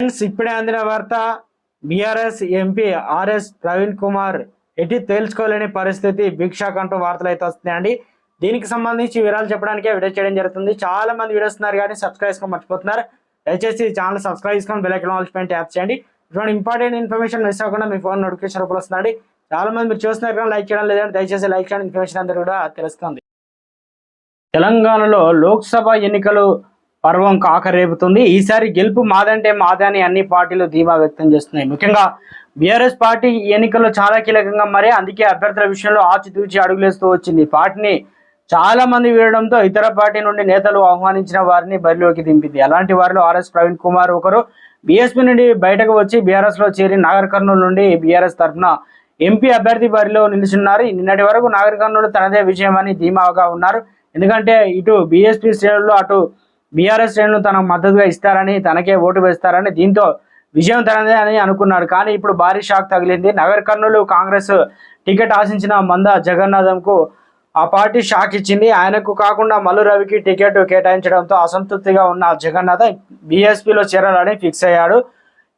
Friends ఇప్పుడే అందిన వార్త BRS MP RS Praveen Kumar ఎటు తేల్చుకోలేని పరిస్థితి భిక్షాక్ అంటూ వార్తలు అయితే వస్తున్నాయండి. దీనికి సంబంధించి వివరాలు చెప్పడానికే వీడియో చేయడం జరుగుతుంది. చాలా మంది వీడియోస్ ఉన్నారు కానీ సబ్స్క్రైబ్ చేసుకొని మర్చిపోతున్నారు. దయచేసి ఛానల్ సబ్స్క్రైబ్ చేసుకొని బెల్ ఐకాన్ యాప్ ట్యాప్ చేయండి. ఇటువంటి ఇంపార్టెంట్ ఇన్ఫర్మేషన్ మిస్ అవ్వకుండా మీ ఫోన్ నోటిఫికేషన్ రూపంలో వస్తుందండి చాలా మంది మీరు చూస్తున్నారు కానీ లైక్ చేయడం లేదంటే దయచేసి లైక్ చేయడం. ఇన్ఫర్మేషన్ అందరూ కూడా తెలుస్తుంది. తెలంగాణలో లోక్సభ ఎన్నికలు పర్వం కాకరేపుతుంది. ఈసారి గెలుపు మాదంటే మాదే అని అన్ని పార్టీలు ధీమా వ్యక్తం చేస్తున్నాయి. ముఖ్యంగా బీఆర్ఎస్ పార్టీ ఈ ఎన్నికల్లో చాలా కీలకంగా మరి అందుకే అభ్యర్థుల విషయంలో ఆచితూచి అడుగులేస్తూ వచ్చింది. పార్టీని చాలా మంది వీడడంతో ఇతర పార్టీ నుండి నేతలు ఆహ్వానించిన వారిని బరిలోకి దింపింది. అలాంటి వారిలో ఆర్ఎస్ ప్రవీణ్ కుమార్ ఒకరు. బీఎస్పీ నుండి బయటకు వచ్చి బీఆర్ఎస్లో చేరి నాగర్ కర్నూలు నుండి బీఆర్ఎస్ తరఫున ఎంపీ అభ్యర్థి బరిలో నిలిచిన్నారు. నిన్నటి వరకు నాగర్ కర్నూలు తనదే విజయం అని ధీమాగా ఉన్నారు. ఎందుకంటే ఇటు బీఎస్పీ శ్రేణుల్లో అటు బీఆర్ఎస్ శ్రేణులు తనకు మద్దతుగా ఇస్తారని తనకే ఓటు వేస్తారని దీంతో విజయం తనదే అని అనుకున్నాడు. కానీ ఇప్పుడు భారీ షాక్ తగిలింది. నగర్ కర్నూలు కాంగ్రెస్ టికెట్ ఆశించిన మంద జగన్నాథంకు ఆ పార్టీ షాక్ ఇచ్చింది. ఆయనకు కాకుండా మల్లు రవికి టికెట్ కేటాయించడంతో అసంతృప్తిగా ఉన్న జగన్నాథ్ బీఎస్పీలో చేరాలని ఫిక్స్ అయ్యాడు.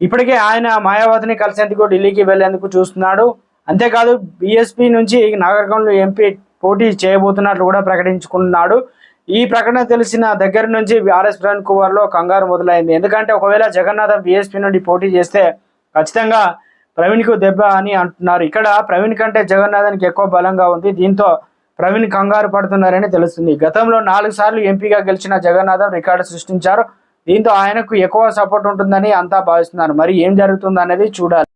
ఇప్పటికే ఆయన మాయావతిని కలిసేందుకు ఢిల్లీకి వెళ్ళేందుకు చూస్తున్నాడు. అంతేకాదు బీఎస్పీ నుంచి నాగరికంలో ఎంపీ పోటీ చేయబోతున్నట్లు కూడా ప్రకటించుకున్నాడు. ఈ ప్రకటన తెలిసిన దగ్గర నుంచి ఆర్ఎస్ ప్రవీణ్ కుమార్లో కంగారు మొదలైంది. ఎందుకంటే ఒకవేళ జగన్నాథం బీఎస్పీ నుండి పోటీ చేస్తే ఖచ్చితంగా ప్రవీణ్కు దెబ్బ అని అంటున్నారు. ఇక్కడ ప్రవీణ్ కంటే జగన్నాథానికి ఎక్కువ బలంగా ఉంది. దీంతో ప్రవీణ్ కంగారు పడుతున్నారని తెలుస్తుంది. గతంలో నాలుగు సార్లు ఎంపీగా గెలిచిన జగన్నాథం రికార్డు సృష్టించారు. దీంతో ఆయనకు ఎక్కువ సపోర్ట్ ఉంటుందని అంతా భావిస్తున్నారు. మరి ఏం జరుగుతుంది అనేది చూడాలి.